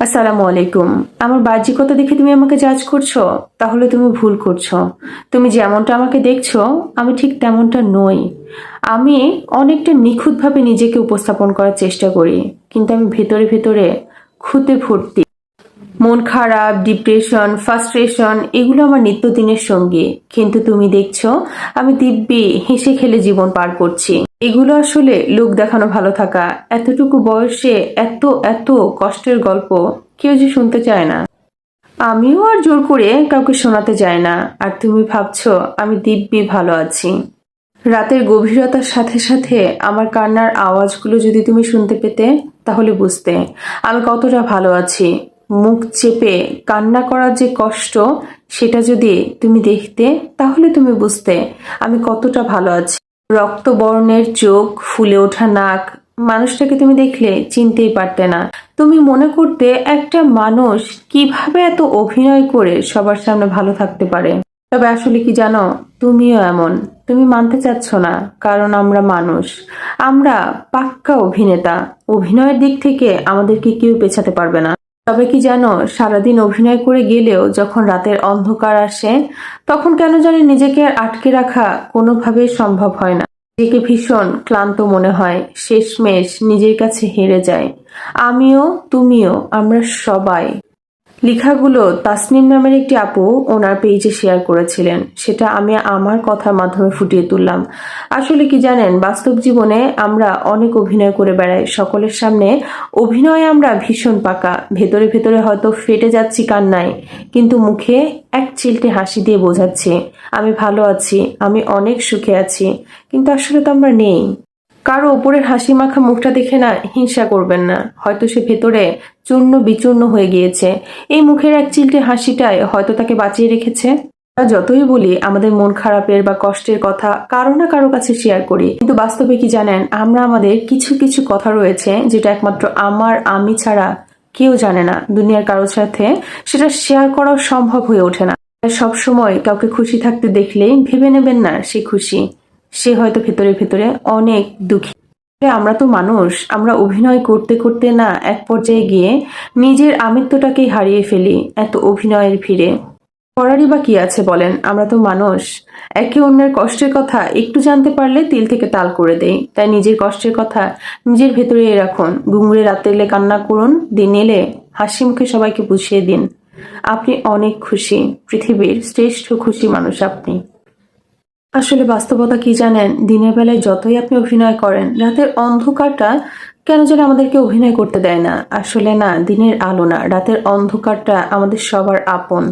আসসালামু আলাইকুম। আমার বাহ্যিকতা দেখে তুমি আমাকে জাজ করছ? তাহলে তুমি ভুল করছ। তুমি যেমনটা আমাকে দেখছ, আমি ঠিক তেমনটা নই। আমি অনেকটা নিখুঁতভাবে নিজেকে উপস্থাপন করার চেষ্টা করি, কিন্তু আমি ভেতরে ভেতরে খুঁতে ভর্তি মন খারাপ ডিপ্রেশন ফ্রাস্ট্রেশন এগুলো আমার নিত্যদিনের সঙ্গী। কিন্তু তুমি দেখছ, আমি দিব্যি হেসে খেলে জীবন পার করছি। এগুলো আসলে লোক দেখানো ভালো থাকা, এতটুকু বয়সে এত এত কষ্টের গল্প কেউ যে শুনতে চায় না। আমিও আর জোর করে কাউকে শোনাতে যাই না। আর তুমি ভাবছ, আমি দিব্যি ভালো আছি। রাতের গভীরতার সাথে সাথে আমার কান্নার আওয়াজগুলো যদি তুমি শুনতে পেতে, তাহলে বুঝতে। আমি কতটা ভালো আছি। মুখ চেপে কান্না করার যে কষ্ট, সেটা যদি তুমি দেখতে, তাহলে তুমি বুঝতে আমি কতটা ভালো আছি। রক্তবর্ণের চোখ, ফুলে ওঠা নাক। মানুষটাকে তুমি দেখলে চিনতেই পারতে না। তুমি মনে করতে একটা মানুষ কীভাবে এত অভিনয় করে সবার সামনে ভালো থাকতে পারে? তবে আসলে কি জানো, তুমিও এমন। তুমি মানতে চাচ্ছ না, কারণ আমরা মানুষ। আমরা পাক্কা অভিনেতা। অভিনয়ের দিক থেকে আমাদেরকে কেউ পেছাতে পারবে না। তবে কি জানো, সারাদিন অভিনয় করে গেলেও যখন রাতের অন্ধকার আসে, তখন কেন জানি নিজেকে আর আটকে রাখা কোনোভাবেই সম্ভব হয় না। নিজেকে ভীষণ ক্লান্ত মনে হয়, শেষমেশ নিজের কাছে হেরে যায়। আমিও, তুমিও, আমরা সবাই। লেখাগুলো তাসনিম নামের একটি আপু ওনার পেজে শেয়ার করেছিলেন। সেটা আমি আমার কথার মাধ্যমে ফুটিয়ে তুললাম। আসলে কি জানেন, বাস্তব জীবনে আমরা অনেক অভিনয় করে বেড়াই। সকলের সামনে অভিনয়ে আমরা ভীষণ পাকা। ভেতরে ভেতরে হয়তো ফেটে যাচ্ছি কান্নায়, কিন্তু মুখে এক চিলটে হাসি দিয়ে বোঝাচ্ছি, আমি ভালো আছি, আমি অনেক সুখে আছি, কিন্তু আসলে তো আমরা নেই। কারও ওপরের হাসি মাখা মুখটা দেখে না হিংসা করবেন না। হয়তো সে ভেতরে চূর্ণ বিচূর্ণ হয়ে গিয়েছে। এই মুখের এক চিলটে হাসিটাই হয়তো তাকে বাঁচিয়ে রেখেছে। আমরা যতই বলি, আমাদের মন খারাপের বা কষ্টের কথা কারও না কারও কাছে শেয়ার করি। কিন্তু বাস্তবে কি জানেন, আমরা আমাদের কিছু কিছু কথা রয়েছে যেটা একমাত্র আমার, আমি ছাড়া কেউ জানে না। দুনিয়ার কারোর সাথে সেটা শেয়ার করাও সম্ভব হয়ে ওঠে না। সব সময় কাউকে খুশি থাকতে দেখলেই ভেবে নেবেন না সে খুশি। সে হয়তো ভেতরে ভেতরে অনেক দুঃখী। আমরা তো মানুষ। আমরা অভিনয় করতে করতে না এক পর্যায়ে গিয়ে নিজের আমিত্বটাকেই হারিয়ে ফেলি এত অভিনয়ের ভিড়ে। করারই বা কি আছে বলেন? আমরা তো মানুষ। একে অন্যের কষ্টের কথা একটু জানতে পারলে তিল থেকে তাল করে দেই। তাই নিজের কষ্টের কথা নিজের ভেতরে রাখুন। ঘুঙুরে রাতে এলে কান্না করুন, দিন এলে হাসি মুখে সবাইকে বুঝিয়ে দিন। আপনি অনেক খুশি। পৃথিবীর শ্রেষ্ঠ খুশি মানুষ আপনি। আসলে বাস্তবতা কি জানেন? দিনের বেলায় যতই আপনি অভিনয় করেন, রাতের অন্ধকারটা কেন যেন আমাদেরকে অভিনয় করতে দেয় না? আসলে না, দিনের আলো না, রাতের অন্ধকারটা আমাদের সবার আপন।